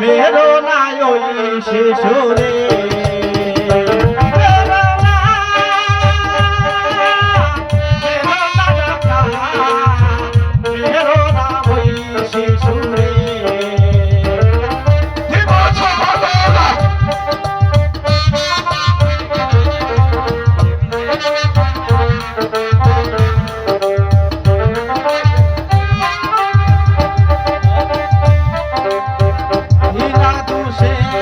মেরো না ওই সে